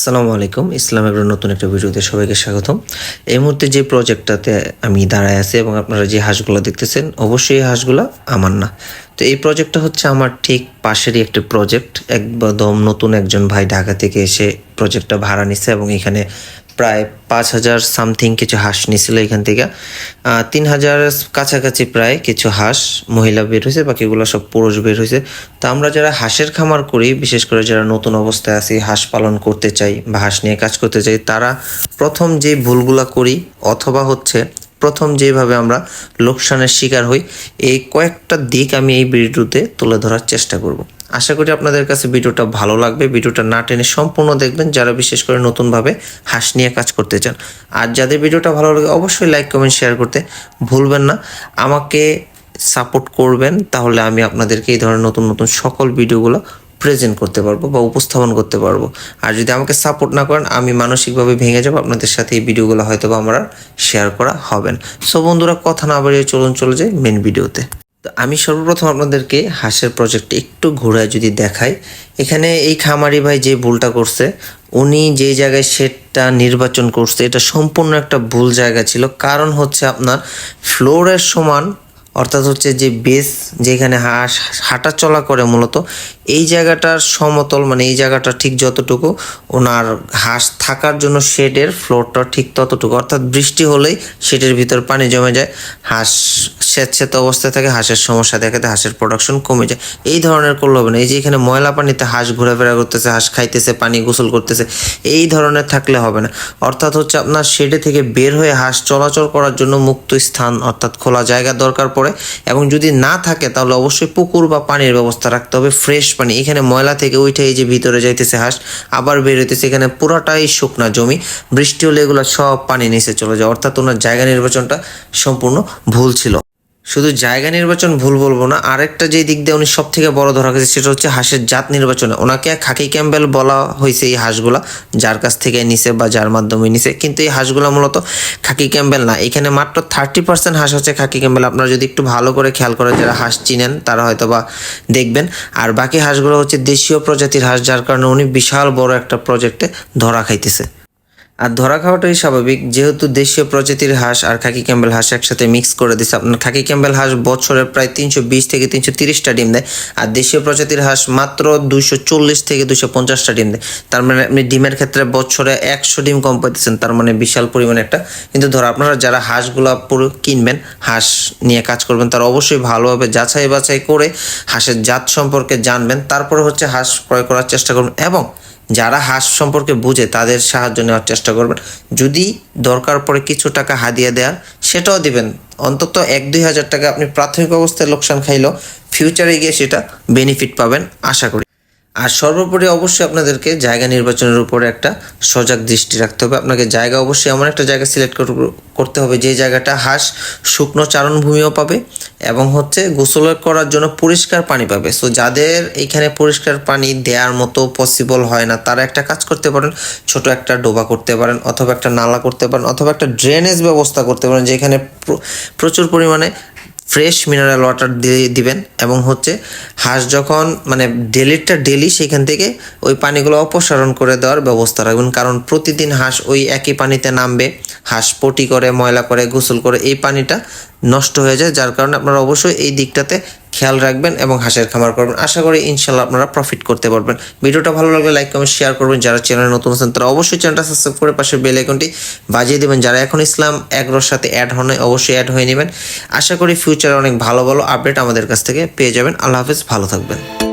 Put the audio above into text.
আসসালামু আলাইকুম। ইসলাম এবার নতুন একটা ভিডিওতে সবাইকে স্বাগতম। এই মুহূর্তে যে প্রজেক্টটাতে আমি দাঁড়ায় আছি এবং আপনারা যে হাঁসগুলো দেখতেছেন, অবশ্যই এই হাঁসগুলো আমার না। তো এই প্রজেক্টটা হচ্ছে আমার ঠিক পাশেরই একটা প্রজেক্ট একদম নতুন একজন ভাই ঢাকা থেকে এসে প্রজেক্টটা ভাড়া নিছে এবং এখানে প্রায় পাঁচ হাজার সামথিং কিছু হাঁস নিয়েছিল এখান থেকে। তিন হাজার কাছাকাছি প্রায় কিছু হাঁস, মহিলা বের হয়েছে বাকিগুলো সব পুরুষ বের হয়েছে তো আমরা যারা হাঁসের খামার করি, বিশেষ করে যারা নতুন অবস্থায় আছি, হাঁস পালন করতে চাই বা হাঁস নিয়ে কাজ করতে চাই, তারা প্রথম যে ভুলগুলো করি, অথবা হচ্ছে প্রথম যেভাবে আমরা লোকসানের শিকার হই, এই কয়েকটা দিক আমি এই ভিডিওতে তুলে ধরার চেষ্টা করব। আশা করি আপনাদের কাছে ভিডিওটা ভালো লাগবে। ভিডিওটা না টেনে সম্পূর্ণ দেখবেন, যারা বিশেষ করে নতুনভাবে হাঁস নিয়ে কাজ করতে চান। আর যাদের ভিডিওটা ভালো লাগে, অবশ্যই লাইক, কমেন্ট, শেয়ার করতে ভুলবেন না। আমাকে সাপোর্ট করবেন, তাহলে আমি আপনাদেরকে এই ধরনের নতুন নতুন সকল ভিডিওগুলো প্রেজেন্ট করতে পারব বা উপস্থাপন করতে পারব। আর যদি আমাকে সাপোর্ট না করেন, আমি মানসিকভাবে ভেঙে যাব, আপনাদের সাথে এই ভিডিওগুলো হয়তো বা আমার শেয়ার করা হবে না। সো বন্ধুরা, কথা না বাড়িয়ে চলুন, চলে যাই মেন ভিডিওতে। তো আমি সর্বপ্রথম আপনাদেরকে হাঁসের প্রজেক্টে একটু ঘোরায় যদি দেখাই। এখানে এই খামারি ভাই যে ভুলটা করছে, উনি যে জায়গায় শেডটা নির্বাচন করছে, এটা সম্পূর্ণ একটা ভুল জায়গা ছিল। কারণ হচ্ছে আপনার ফ্লোরের সমান অর্থাৎ হচ্ছে যে বেস যেখানে হাঁস, হাঁটা চলা করে মূলত, এই জায়গাটার সমতল মানে এই জায়গাটা ঠিক যতটুকু, ওনার হাঁস থাকার জন্য শেডের ফ্লোরটা ঠিক ততটুকু। অর্থাৎ বৃষ্টি হলেই শেডের ভিতর পানি জমে যায়, হাঁস স্যাঁতস্যাঁতে অবস্থায় থাকে, হাঁসের সমস্যা দেখাতে হাঁসের প্রোডাকশন কমে যায়। এই ধরনের করলে হবে না। এই যে এখানে ময়লা পানিতে হাঁস ঘোরাফেরা করতেছে, হাঁস খাইতেছে, পানি গোসল করতেছে, এই ধরনের থাকলে হবে না। অর্থাৎ হচ্ছে আপনার শেডে থেকে বের হয়ে হাঁস চলাচল করার জন্য মুক্ত স্থান, অর্থাৎ খোলা জায়গা দরকার পড়ে এবং যদি না থাকে তাহলে অবশ্যই পুকুর বা পানির ব্যবস্থা রাখতে হবে ফ্রেশ পানি। এখানে ময়লা থেকে উঠে এই যে ভিতরে যাইতেছে হাঁস, আবার বের হইতেছে। এখানে পুরাটাই শুকনা জমি। বৃষ্টি হলে এগুলো সব পানি নিচে চলে যায়। অর্থাৎ ওনার জায়গা নির্বাচনটা সম্পূর্ণ ভুল ছিল। শুধু জায়গা নির্বাচন ভুল বলব না, আরেকটা যে দিক দিয়ে উনি সব থেকে বড় ধরা গেছে সেটা হচ্ছে হাঁসের জাত নির্বাচনে। ওনাকে খাকি ক্যাম্বেল বলা হয়েছে এই হাঁসগুলা, যার কাছ থেকে নিছে বা যার মাধ্যমে নিছে। কিন্তু এই হাঁসগুলা মূলত খাকি ক্যাম্বেল না। এখানে মাত্র থার্টি পার্সেন্ট হাঁস হচ্ছে খাকি ক্যাম্বেল আপনারা যদি একটু ভালো করে খেয়াল করেন যারা হাঁস চিনেন, তারা হয়তো বা দেখবেন। আর বাকি হাঁসগুলো হচ্ছে দেশীয় প্রজাতির হাঁস, যার কারণে উনি বিশাল বড় একটা প্রজেক্টে ধরা খাইতেছে। আর ধরা খাওয়াটাই স্বাভাবিক। যেহেতু দেশীয় প্রজাতির হাঁস আর খাকি ক্যাম্বেল হাঁস একসাথে মিক্স করে দিচ্ছে আপনার খাকি ক্যাম্বেল হাঁস বছরে প্রায় তিনশো বিশ থেকে তিনশো তিরিশটা ডিম দেয়। আর দেশীয় প্রজাতির হাঁস মাত্র দুইশো চল্লিশ থেকে দুশো পঞ্চাশটা ডিম দেয়। তার মানে আপনি ডিমের ক্ষেত্রে বছরে একশো ডিম কম পাইতেছেন। তার মানে বিশাল পরিমাণে একটা। কিন্তু ধরো আপনারা যারা হাঁসগুলো পুরো কিনবেন, হাঁস নিয়ে কাজ করবেন, তারা অবশ্যই ভালোভাবে যাচাই বাছাই করে হাঁসের জাত সম্পর্কে জানবেন। তারপরে হচ্ছে হাঁস ক্রয় করার চেষ্টা করবেন। এবং যারা হাঁস সম্পর্কে বুঝে তাদের সাহায্য নেওয়ার চেষ্টা করবেন। যদি দরকার পড়ে কিছু টাকা হাদিয়া দেওয়ার সেটাও দিবেন। অন্তত এক দুই হাজার টাকা আপনি প্রাথমিক অবস্থায় লোকসান খাইলেও ফিউচারে গিয়ে সেটা বেনিফিট পাবেন, আশা করি। আর সর্বোপরি অবশ্যই আপনাদেরকে জায়গা নির্বাচনের উপরে একটা সজাগ দৃষ্টি রাখতে হবে। আপনাকে জায়গা অবশ্যই এমন একটা জায়গা সিলেক্ট করতে হবে যে জায়গাটা হাঁস, শুকনো চারণভূমিও পাবে এবং হচ্ছে গোসল করার জন্য পরিষ্কার পানি পাবে। সো যাদের এখানে পরিষ্কার পানি দেওয়ার মতো পসিবল হয় না, তারা একটা কাজ করতে পারেন, ছোট একটা ডোবা করতে পারেন অথবা একটা নালা করতে পারেন অথবা একটা ড্রেনেজ ব্যবস্থা করতে পারেন, যেখানে প্রচুর পরিমাণে ফ্রেশ মিনারেল ওয়াটার দিয়ে দিবেন এবং হচ্ছে হাঁস যখন মানে ডেলিটা ডেলি সেখান থেকে ওই পানিগুলো অপসারণ করে দেওয়ার ব্যবস্থা রাখবেন। কারণ প্রতিদিন হাঁস ওই একই পানিতে নামবে, হাঁস পটি করে, ময়লা করে, গোসল করে এই পানিটা নষ্ট হয়ে যায়। যার কারণে আপনারা অবশ্যই এই দিকটাতে খেয়াল রাখবেন এবং হাঁসের খামার করবেন। আশা করি ইনশাল্লাহ আপনারা প্রফিট করতে পারবেন। ভিডিওটা ভালো লাগলে লাইক কমেন্ট শেয়ার করবেন। যারা চ্যানেলে নতুন আছেন, তারা অবশ্যই চ্যানেলটা সাবস্ক্রাইব করে পাশে বেল আইকনটি বাজিয়ে দেবেন। যারা এখন ইসলাম এগ্রোর সাথে অ্যাড হন অবশ্যই অ্যাড হয়ে নেবেন। আশা করি ফিউচারে অনেক ভালো ভালো আপডেট আমাদের কাছ থেকে পেয়ে যাবেন। আল্লাহ হাফেজ, ভালো থাকবেন।